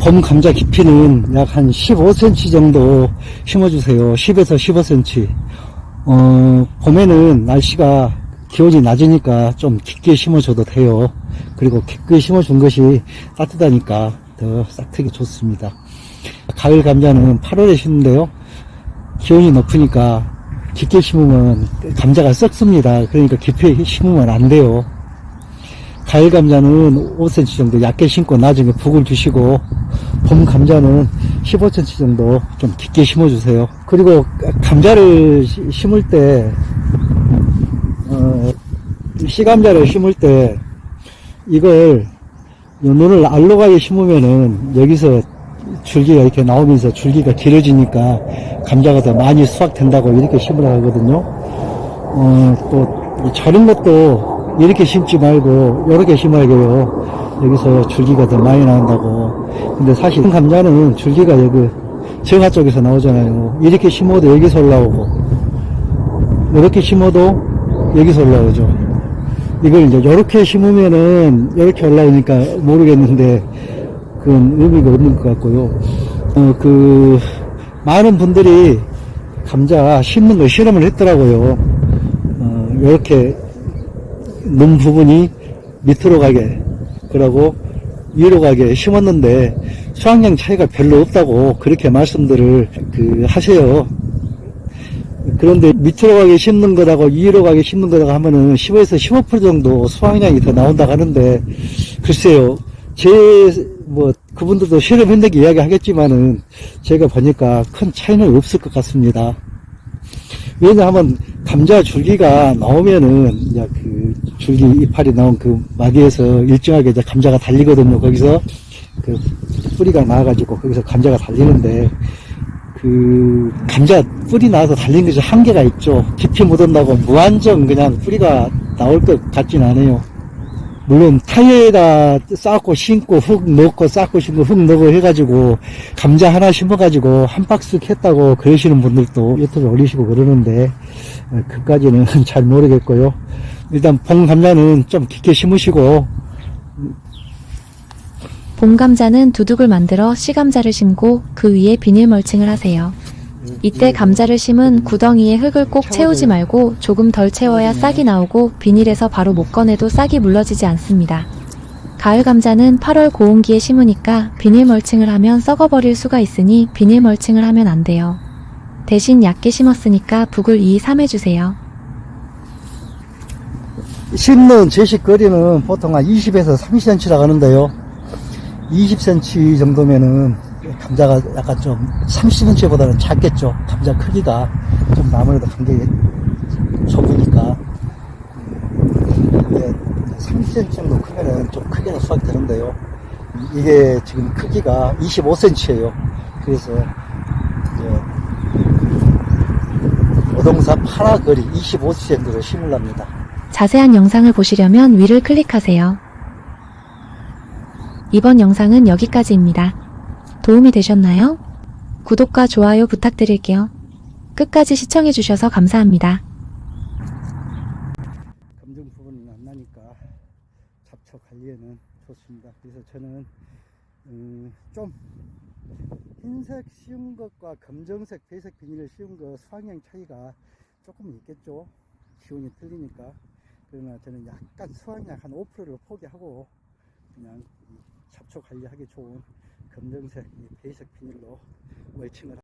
봄 감자 깊이는 약 한 15cm 정도 심어주세요. 10에서 15cm. 어, 봄에는 날씨가 기온이 낮으니까 좀 깊게 심어줘도 돼요. 그리고 깊게 심어준 것이 따뜻하니까 더 싹트기 좋습니다. 가을 감자는 8월에 심는데요. 기온이 높으니까 깊게 심으면 감자가 썩습니다. 그러니까 깊게 심으면 안 돼요. 가을 감자는 5cm 정도 얇게 심고 나중에 북을 주시고 봄 감자는 15cm 정도 좀 깊게 심어주세요. 그리고 감자를 시- 심을 때 어, 씨감자를 심을 때 이걸 요 눈을 알로 가게 심으면은 여기서 줄기가 이렇게 나오면서 줄기가 길어지니까 감자가 더 많이 수확된다고 이렇게 심으라 하거든요. 어, 또, 저런 것도 이렇게 심지 말고, 이렇게 심어야 돼요. 여기서 줄기가 더 많이 나온다고. 근데 사실 감자는 줄기가 여기 정화 쪽에서 나오잖아요. 이렇게 심어도 여기서 올라오고, 이렇게 심어도 여기서 올라오죠. 이걸 이제 이렇게 심으면은 이렇게 올라오니까 모르겠는데, 그건 의미가 없는 것 같고요. 어, 그, 많은 분들이 감자 심는 걸 실험을 했더라고요. 어, 이렇게 눈 부분이 밑으로 가게, 그러고 위로 가게 심었는데 수확량 차이가 별로 없다고 그렇게 말씀들을 그 하세요. 그런데 밑으로 가게 심는 거라고 위로 가게 심는 거라고 하면은 15에서 15% 정도 수확량이 더 나온다고 하는데 글쎄요. 제 뭐 그분들도 실험했는데 이야기 하겠지만은 제가 보니까 큰 차이는 없을 것 같습니다. 왜냐하면 감자 줄기가 나오면은 그 줄기 이파리 나온 그 마디에서 일정하게 이제 감자가 달리거든요. 거기서 그 뿌리가 나와가지고 거기서 감자가 달리는데 그 감자 뿌리 나와서 달린 것이 한계가 있죠. 깊이 묻었다고 무한정 그냥 뿌리가 나올 것 같진 않아요. 물론 타이어에다 쌓고 심고 흙 넣고 쌓고 심고 흙 넣고 해가지고 감자 하나 심어가지고 한 박스 캤다고 그러시는 분들도 유튜브에 올리시고 그러는데 어, 그까지는 잘 모르겠고요. 일단 봄 감자는 좀 깊게 심으시고 봄 감자는 두둑을 만들어 씨감자를 심고 그 위에 비닐 멀칭을 하세요. 이때 감자를 심은 구덩이에 흙을 꼭 채우지 말고 조금 덜 채워야 싹이 나오고 비닐에서 바로 못 꺼내도 싹이 물러지지 않습니다. 가을 감자는 8월 고온기에 심으니까 비닐 멀칭을 하면 썩어버릴 수가 있으니 비닐 멀칭을 하면 안 돼요. 대신 얕게 심었으니까 북을 2, 3 해주세요. 심는 제식 거리는 보통 한 20에서 30cm라고 하는데요. 20cm 정도면은 감자가 약간 좀 30cm보다는 작겠죠. 감자 크기가 좀 아무래도 간격이 좁으니까. 이게 30cm 정도 크면은 좀 크게는 수확되는데요. 이게 지금 크기가 25cm예요. 그래서 이제 오동사 파라 거리 25cm를 심으랍니다. 자세한 영상을 보시려면 위를 클릭하세요. 이번 영상은 여기까지입니다. 도움이 되셨나요? 구독과 좋아요 부탁드릴게요. 끝까지 시청해주셔서 감사합니다. 검정 부분은 안 나니까 잡초 관리에는 좋습니다. 그래서 저는 음, 좀 흰색 씌운 것과 검정색, 배색 비닐을 씌운 거 수확량 차이가 조금 있겠죠. 기온이 틀리니까. 그러나 저는 약간 수확량 한 5%를 포기하고 그냥 이 잡초 관리하기 좋은 검정색 이 배색 비닐로 멀칭을